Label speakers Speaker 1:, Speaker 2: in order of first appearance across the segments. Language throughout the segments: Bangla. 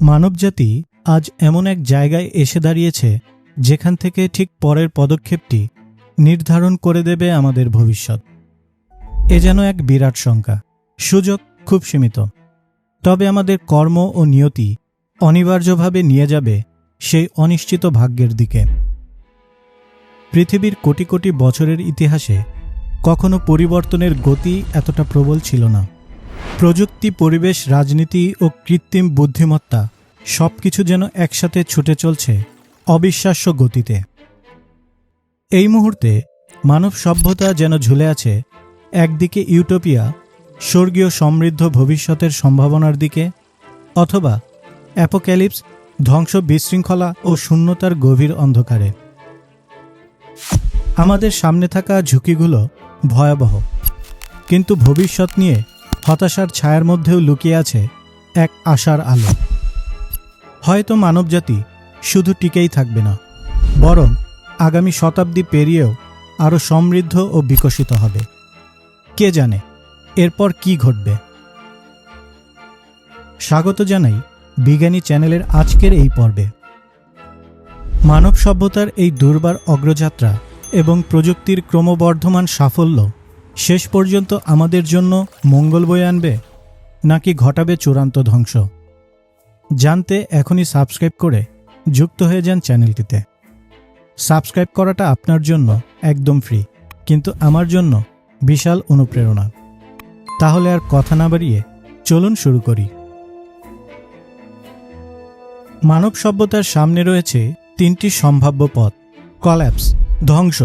Speaker 1: মানবজাতি আজ এমন এক জায়গায় এসে দাঁড়িয়েছে, যেখান থেকে ঠিক পরের পদক্ষেপটি নির্ধারণ করে দেবে আমাদের ভবিষ্যৎ। এ যেন এক বিরাট সংখ্যা, সুযোগ খুব সীমিত। তবে আমাদের কর্ম ও নিয়তি অনিবার্যভাবে নিয়ে যাবে সেই অনিশ্চিত ভাগ্যের দিকে। পৃথিবীর কোটি কোটি বছরের ইতিহাসে কখনো পরিবর্তনের গতি এতটা প্রবল ছিল না। প্রযুক্তি, পরিবেশ, রাজনীতি ও কৃত্রিম বুদ্ধিমত্তা সব কিছু যেন একসাথে ছুটে চলছে অবিশ্বাস্য গতিতে। এই মুহূর্তে মানব সভ্যতা যেন ঝুলে আছে একদিকে ইউটোপিয়া, স্বর্গীয় সমৃদ্ধ ভবিষ্যতের সম্ভাবনার দিকে, অথবা অ্যাপোক্যালিপস ধ্বংস বিশৃঙ্খলা ও শূন্যতার গভীর অন্ধকারে। আমাদের সামনে থাকা ঝুঁকিগুলো ভয়াবহ। কিন্তু ভবিষ্যৎ নিয়ে হতাশার ছায়ার মধ্যেও লুকিয়ে আছে এক আশার আলো। হয়তো মানবজাতি শুধু টিকেই থাকবে না, বরং আগামী শতাব্দী পেরিয়েও আরও সমৃদ্ধ ও বিকশিত হবে। কে জানে এরপর কি ঘটবে? স্বাগত জানাই বিজ্ঞানী চ্যানেলের আজকের এই পর্বে। মানব সভ্যতার এই দুর্বার অগ্রযাত্রা এবং প্রযুক্তির ক্রমবর্ধমান সাফল্য শেষ পর্যন্ত আমাদের জন্য মঙ্গল বয়ে আনবে নাকি ঘটাবে চূড়ান্ত ধ্বংস? জানতে এখনই সাবস্ক্রাইব করে যুক্ত হয়ে যান চ্যানেলটিতে। সাবস্ক্রাইব করাটা আপনার জন্য একদম ফ্রি কিন্তু আমার জন্য বিশাল অনুপ্রেরণা। তাহলে আর কথা না বাড়িয়ে চলুন শুরু করি। মানব সভ্যতার সামনে রয়েছে তিনটি সম্ভাব্য পথ। কল্যাপস ধ্বংস।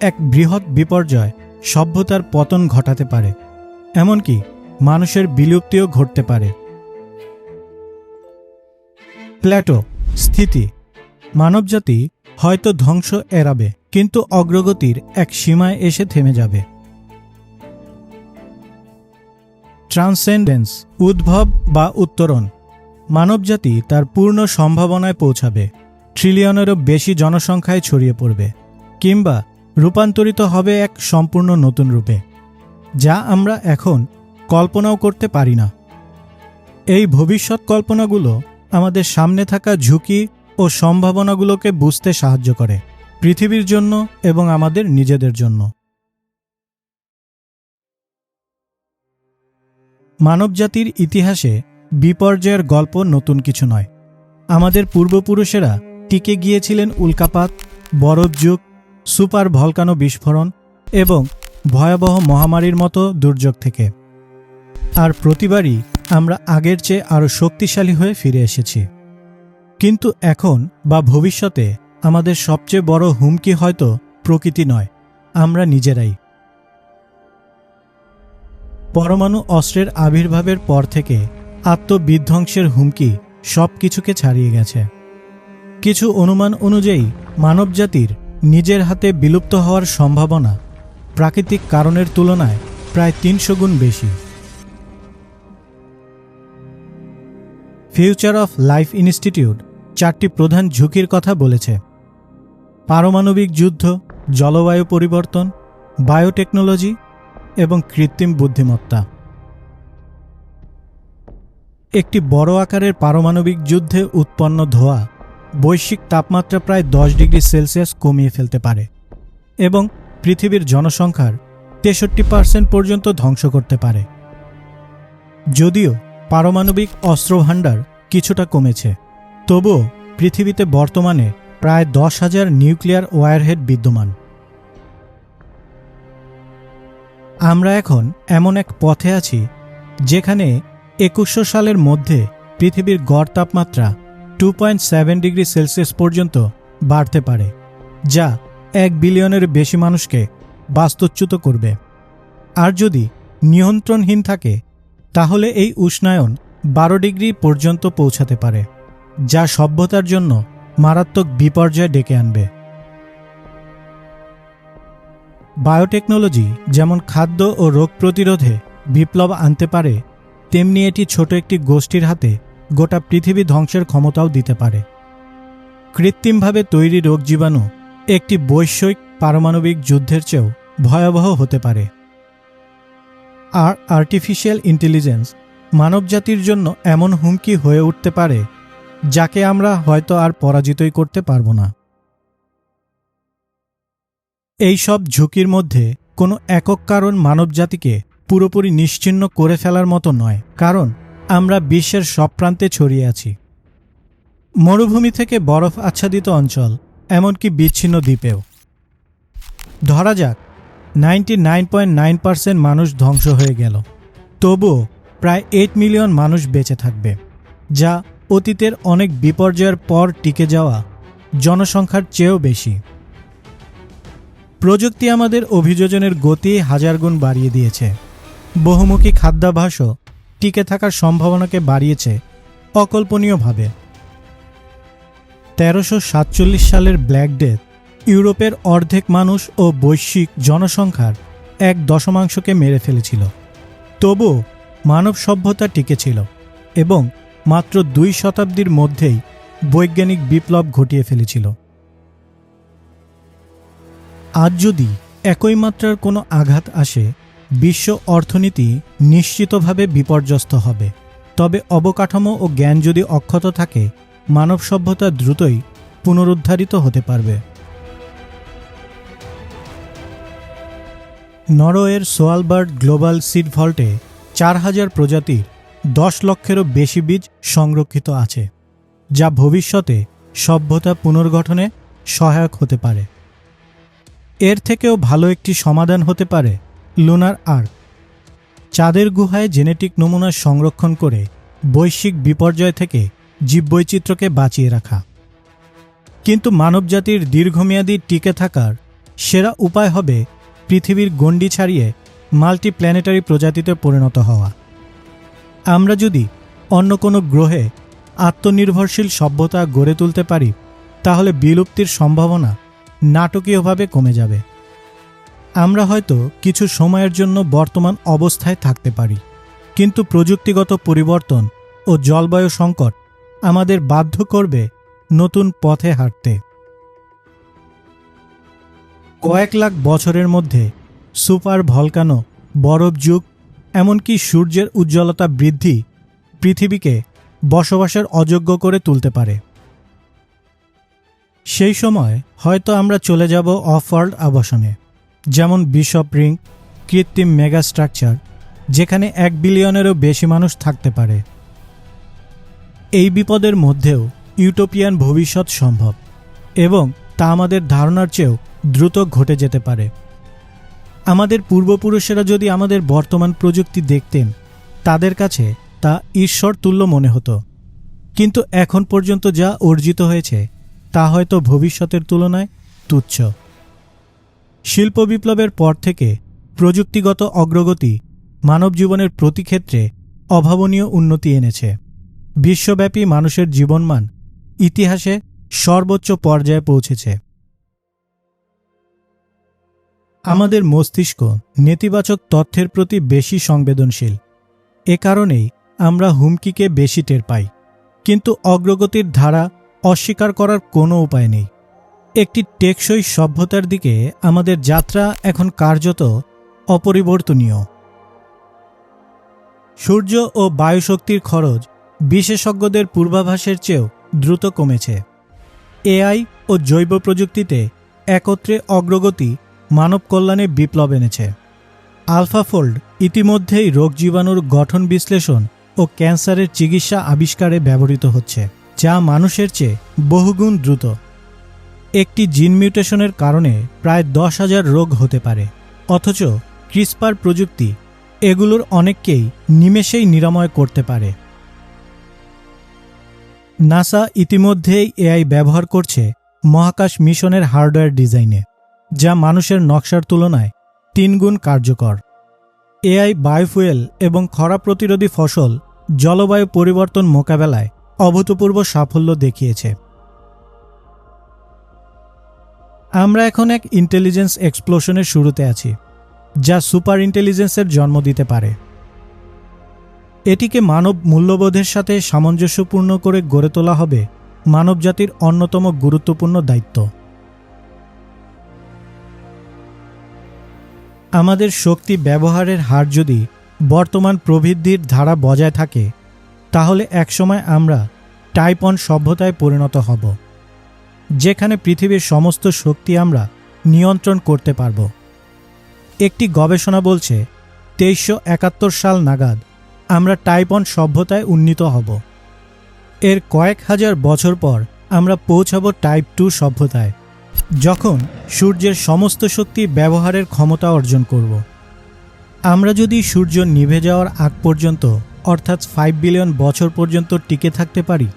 Speaker 1: এক বৃহৎ বিপর্যয় সভ্যতার পতন ঘটাতে পারে, এমনকি মানুষের বিলুপ্তিও ঘটতে পারে। প্ল্যাটো, স্থিতি, মানবজাতি হয়তো ধ্বংস এড়াবে, কিন্তু অগ্রগতির এক সীমায় এসে থেমে যাবে। ট্রান্সেন্ডেন্স, উদ্ভব বা উত্তরণ, মানবজাতি তার পূর্ণ সম্ভাবনায় পৌঁছাবে, ট্রিলিয়নেরও বেশি জনসংখ্যায় ছড়িয়ে পড়বে, কিংবা রূপান্তরিত হবে এক সম্পূর্ণ নতুন রূপে, যা আমরা এখন কল্পনাও করতে পারি না। এই ভবিষ্যৎ কল্পনাগুলো আমাদের সামনে থাকা ঝুঁকি ও সম্ভাবনাগুলোকে বুঝতে সাহায্য করে পৃথিবীর জন্য এবং আমাদের নিজেদের জন্য। মানবজাতির ইতিহাসে বিপর্যয়ের গল্প নতুন কিছু নয়। আমাদের পূর্বপুরুষেরা টিকে গিয়েছিলেন উল্কাপাত বরফ যুগ সুপার ভলকানো বিস্ফোরণ এবং ভয়াবহ মহামারীর মতো দুর্যোগ থেকে। আর প্রতিবারই আমরা আগের চেয়ে আরও শক্তিশালী হয়ে ফিরে এসেছি। কিন্তু এখন বা ভবিষ্যতে আমাদের সবচেয়ে বড় হুমকি হয়তো প্রকৃতি নয়, আমরা নিজেরাই। পরমাণু অস্ত্রের আবির্ভাবের পর থেকে আত্মবিধ্বংসের হুমকি সব কিছুকে ছাড়িয়ে গেছে। কিছু অনুমান অনুযায়ী মানবজাতির নিজের হাতে বিলুপ্ত হওয়ার সম্ভাবনা প্রাকৃতিক কারণের তুলনায় প্রায় তিনশো গুণ বেশি। ফিউচার অফ লাইফ ইনস্টিটিউট চারটি প্রধান ঝুঁকির কথা বলেছে। পারমাণবিক যুদ্ধ, জলবায়ু পরিবর্তন, বায়োটেকনোলজি এবং কৃত্রিম বুদ্ধিমত্তা। একটি বড় আকারের পারমাণবিক যুদ্ধে উৎপন্ন ধোঁয়া বৈশ্বিক তাপমাত্রা প্রায় দশ ডিগ্রি সেলসিয়াস কমিয়ে ফেলতে পারে এবং পৃথিবীর জনসংখ্যার তেষট্টি পার্সেন্ট পর্যন্ত ধ্বংস করতে পারে। যদিও পারমাণবিক অস্ত্রভাণ্ডার কিছুটা কমেছে, তবুও পৃথিবীতে বর্তমানে প্রায় দশ হাজার নিউক্লিয়ার ওয়ারহেড বিদ্যমান। আমরা এখন এমন এক পথে আছি যেখানে একুশশো সালের মধ্যে পৃথিবীর গড় তাপমাত্রা two point seven degree Celsius পর্যন্ত বাড়তে পারে, যা এক বিলিয়নের বেশি মানুষকে বাস্তুচ্যুত করবে। আর যদি নিয়ন্ত্রণহীন থাকে, তাহলে এই উষ্ণায়ন বারো ডিগ্রি পর্যন্ত পৌঁছাতে পারে, যা সভ্যতার জন্য মারাত্মক বিপর্যয় ডেকে আনবে। বায়োটেকনোলজি যেমন খাদ্য ও রোগ প্রতিরোধে বিপ্লব আনতে পারে, তেমনি এটি ছোট একটি গোষ্ঠীর হাতে গোটা পৃথিবী ধ্বংসের ক্ষমতাও দিতে পারে। কৃত্রিমভাবে তৈরি রোগ জীবাণু একটি বৈশ্বিক পারমাণবিক যুদ্ধের চেয়েও ভয়াবহ হতে পারে। আর আর্টিফিশিয়াল ইন্টেলিজেন্স মানবজাতির জন্য এমন হুমকি হয়ে উঠতে পারে, যাকে আমরা হয়তো আর পরাজিতই করতে পারব না। এই সব ঝুঁকির মধ্যে কোনো একক কারণ মানবজাতিকে পুরোপুরি নিশ্চিহ্ন করে ফেলার মতো নয়, কারণ আমরা বিশ্বের সব প্রান্তে ছড়িয়ে আছি। মরুভূমি থেকে বরফ আচ্ছাদিত অঞ্চল, এমনকি বিচ্ছিন্ন দ্বীপেও। ধরা যাক ninety nine point nine percent মানুষ ধ্বংস হয়ে গেল। তবুও প্রায় এইট মিলিয়ন মানুষ বেঁচে থাকবে, যা অতীতের অনেক বিপর্যয়ের পর টিকে যাওয়া জনসংখ্যার চেয়েও বেশি। প্রযুক্তি আমাদের অভিযোজনের গতি হাজার গুণ বাড়িয়ে দিয়েছে। বহুমুখী খাদ্যাভাসও টিকে থাকার সম্ভাবনাকে বাড়িয়েছে অকল্পনীয়ভাবে। তেরোশো সাতচল্লিশ সালের ব্ল্যাক ডেথ ইউরোপের অর্ধেক মানুষ ও বৈশ্বিক জনসংখ্যার এক দশমাংশকে মেরে ফেলেছিল। তবুও মানব সভ্যতা টিকেছিল এবং মাত্র দুই শতাব্দীর মধ্যেই বৈজ্ঞানিক বিপ্লব ঘটিয়ে ফেলেছিল। আজ যদি একই মাত্রার কোনো আঘাত আসে বিশ্ব অর্থনীতি নিশ্চিতভাবে বিপর্যস্ত হবে। তবে অবকাঠামো ও জ্ঞান যদি অক্ষত থাকে, মানব সভ্যতা দ্রুতই পুনরুদ্ধারিত হতে পারবে। নরওয়ের সোয়ালবার্ড গ্লোবাল সিড ভল্টে চার হাজার প্রজাতির দশ লক্ষেরও বেশি বীজ সংরক্ষিত আছে, যা ভবিষ্যতে সভ্যতা পুনর্গঠনে সহায়ক হতে পারে। এর থেকেও ভালো একটি সমাধান হতে পারে লুনার আর্ক চাঁদের গুহায় জেনেটিক নমুনা সংরক্ষণ করে বৈশ্বিক বিপর্যয় থেকে জীববৈচিত্র্যকে বাঁচিয়ে রাখা। কিন্তু মানবজাতির দীর্ঘমেয়াদী টিকে থাকার সেরা উপায় হবে পৃথিবীর গণ্ডি ছাড়িয়ে মাল্টিপ্ল্যানেটারি প্রজাতিতে পরিণত হওয়া। আমরা যদি অন্য কোনো গ্রহে আত্মনির্ভরশীল সভ্যতা গড়ে তুলতে পারি, তাহলে বিলুপ্তির সম্ভাবনা নাটকীয়ভাবে কমে যাবে। আমরা হয়তো কিছু সময়ের জন্য বর্তমান অবস্থায় থাকতে পারি, কিন্তু প্রযুক্তিগত পরিবর্তন ও জলবায়ু সংকট আমাদের বাধ্য করবে নতুন পথে হাঁটতে। কয়েক লাখ বছরের মধ্যে সুপার ভলকানো বরফ যুগ, এমনকি সূর্যের উজ্জ্বলতা বৃদ্ধি পৃথিবীকে বসবাসের অযোগ্য করে তুলতে পারে। সেই সময় হয়তো আমরা চলে যাব অফ ওয়ার্ল্ড আবাসনে। যেমন বিশপ রিং কৃত্রিম মেগা স্ট্রাকচার যেখানে এক বিলিয়নেরও বেশি মানুষ থাকতে পারে। এই বিপদের মধ্যেও ইউটোপিয়ান ভবিষ্যৎ সম্ভব এবং তা আমাদের ধারণার চেয়েও দ্রুত ঘটে যেতে পারে। আমাদের পূর্বপুরুষেরা যদি আমাদের বর্তমান প্রযুক্তি দেখতেন, তাদের কাছে তা ঈশ্বর তুল্য মনে হতো। কিন্তু এখন পর্যন্ত যা অর্জিত হয়েছে, তা হয়তো ভবিষ্যতের তুলনায় তুচ্ছ। শিল্প বিপ্লবের পর থেকে প্রযুক্তিগত অগ্রগতি মানব জীবনের প্রতি ক্ষেত্রে অভাবনীয় উন্নতি এনেছে। বিশ্বব্যাপী মানুষের জীবনমান ইতিহাসে সর্বোচ্চ পর্যায়ে পৌঁছেছে। আমাদের মস্তিষ্ক নেতিবাচক তথ্যের প্রতি বেশি সংবেদনশীল। এ কারণেই আমরা হুমকিকে বেশি টের পাই। কিন্তু অগ্রগতির ধারা অস্বীকার করার কোনো উপায় নেই। একটি টেকসই সভ্যতার দিকে আমাদের যাত্রা এখন কার্যত অপরিবর্তনীয়। সূর্য ও বায়ুশক্তির খরচ বিশেষজ্ঞদের পূর্বাভাসের চেয়েও দ্রুত কমেছে। এআই ও জৈব প্রযুক্তিতে একত্রে অগ্রগতি মানব কল্যাণে বিপ্লব এনেছে। আলফাফোল্ড ইতিমধ্যেই রোগ জীবাণুর গঠন বিশ্লেষণ ও ক্যান্সারের চিকিৎসা আবিষ্কারে ব্যবহৃত হচ্ছে, যা মানুষের চেয়ে বহুগুণ দ্রুত। একটি জিন মিউটেশনের কারণে প্রায় দশ হাজার রোগ হতে পারে। অথচ ক্রিসপার প্রযুক্তি এগুলোর অনেককেই নিমেষেই নিরাময় করতে পারে। নাসা ইতিমধ্যেই এআই ব্যবহার করছে মহাকাশ মিশনের হার্ডওয়্যার ডিজাইনে, যা মানুষের নকশার তুলনায় তিনগুণ কার্যকর। এআই বায়োফুয়েল এবং খরা প্রতিরোধী ফসল জলবায়ু পরিবর্তন মোকাবেলায় অভূতপূর্ব সাফল্য দেখিয়েছে। আমরা এখন এক ইন্টেলিজেন্স এক্সপ্লোশনের শুরুতে আছি, যা সুপার ইন্টেলিজেন্সের জন্ম দিতে পারে। এটিকে মানব মূল্যবোধের সাথে সামঞ্জস্যপূর্ণ করে গড়ে তোলা হবে মানবজাতির অন্যতম গুরুত্বপূর্ণ দায়িত্ব। আমাদের শক্তি ব্যবহারের হার যদি বর্তমান প্রবৃদ্ধির ধারা বজায় থাকে, তাহলে একসময় আমরা টাইপন সভ্যতায় পরিণত হব। যেখানে পৃথিবীর সমস্ত শক্তি আমরা নিয়ন্ত্রণ করতে পারব। একটি গবেষণা বলছে, তেইশশো একাত্তর সাল নাগাদ আমরা টাইপ অন সভ্যতায় উন্নীত হব। এর কয়েক হাজার বছর পর আমরা পৌঁছাব টাইপ টু সভ্যতায়, যখন সূর্যের সমস্ত শক্তি ব্যবহারের ক্ষমতা অর্জন করব। আমরা যদি সূর্য নিভে যাওয়ার আগ পর্যন্ত, অর্থাৎ ফাইভ বিলিয়ন বছর পর্যন্ত টিকে থাকতে পারি,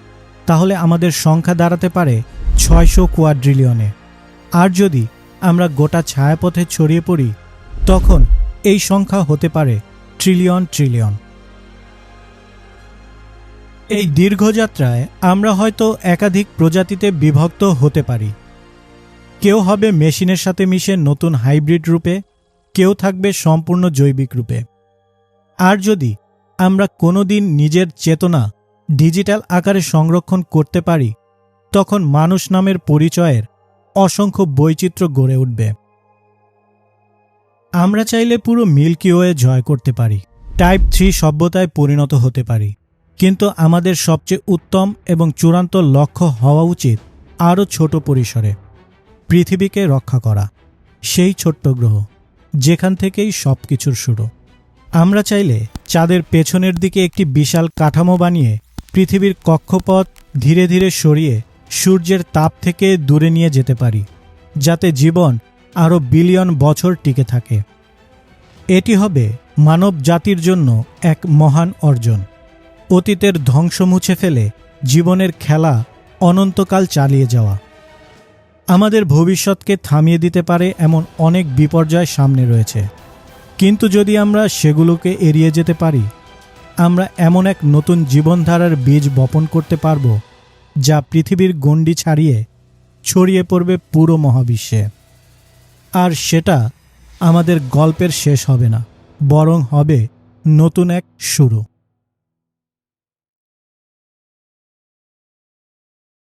Speaker 1: তাহলে আমাদের সংখ্যা দাঁড়াতে পারে ছয়শো কোয়াড্রিলিয়নে। আর যদি আমরা গোটা ছায়াপথে ছড়িয়ে পড়ি, তখন এই সংখ্যা হতে পারে ট্রিলিয়ন ট্রিলিয়ন। এই দীর্ঘযাত্রায় আমরা হয়তো একাধিক প্রজাতিতে বিভক্ত হতে পারি। কেউ হবে মেশিনের সাথে মিশে নতুন হাইব্রিড রূপে, কেউ থাকবে সম্পূর্ণ জৈবিক রূপে। আর যদি আমরা কোনোদিন নিজের চেতনা ডিজিটাল আকারে সংরক্ষণ করতে পারি তখন মানুষ নামের পরিচয়ের অসংখ্য বৈচিত্র্য গড়ে উঠবে। আমরা চাইলে পুরো মিল্কি ওয়ে জয় করতে পারি। টাইপ থ্রি সভ্যতায় পরিণত হতে পারি। কিন্তু আমাদের সবচেয়ে উত্তম এবং চূড়ান্ত লক্ষ্য হওয়া উচিত আরও ছোট পরিসরে পৃথিবীকে রক্ষা করা। সেই ছোট্ট গ্রহ, যেখান থেকেই সব কিছুর শুরু। আমরা চাইলে চাঁদের পেছনের দিকে একটি বিশাল কাঠামো বানিয়ে পৃথিবীর কক্ষপথ ধীরে ধীরে সরিয়ে সূর্যের তাপ থেকে দূরে নিয়ে যেতে পারি, যাতে জীবন আরও বিলিয়ন বছর টিকে থাকে। এটি হবে মানব জাতির জন্য এক মহান অর্জন। অতীতের ধ্বংস মুছে ফেলে জীবনের খেলা অনন্তকাল চালিয়ে যাওয়া। আমাদের ভবিষ্যৎকে থামিয়ে দিতে পারে এমন অনেক বিপর্যয় সামনে রয়েছে। কিন্তু যদি আমরা সেগুলোকে এড়িয়ে যেতে পারি, আমরা এমন এক নতুন জীবনধারার বীজ বপন করতে পারব যা পৃথিবীর গণ্ডি ছাড়িয়ে ছড়িয়ে পড়বে পুরো মহাবিশ্বে। আর সেটা আমাদের গল্পের শেষ হবে না, বরং হবে নতুন এক শুরু।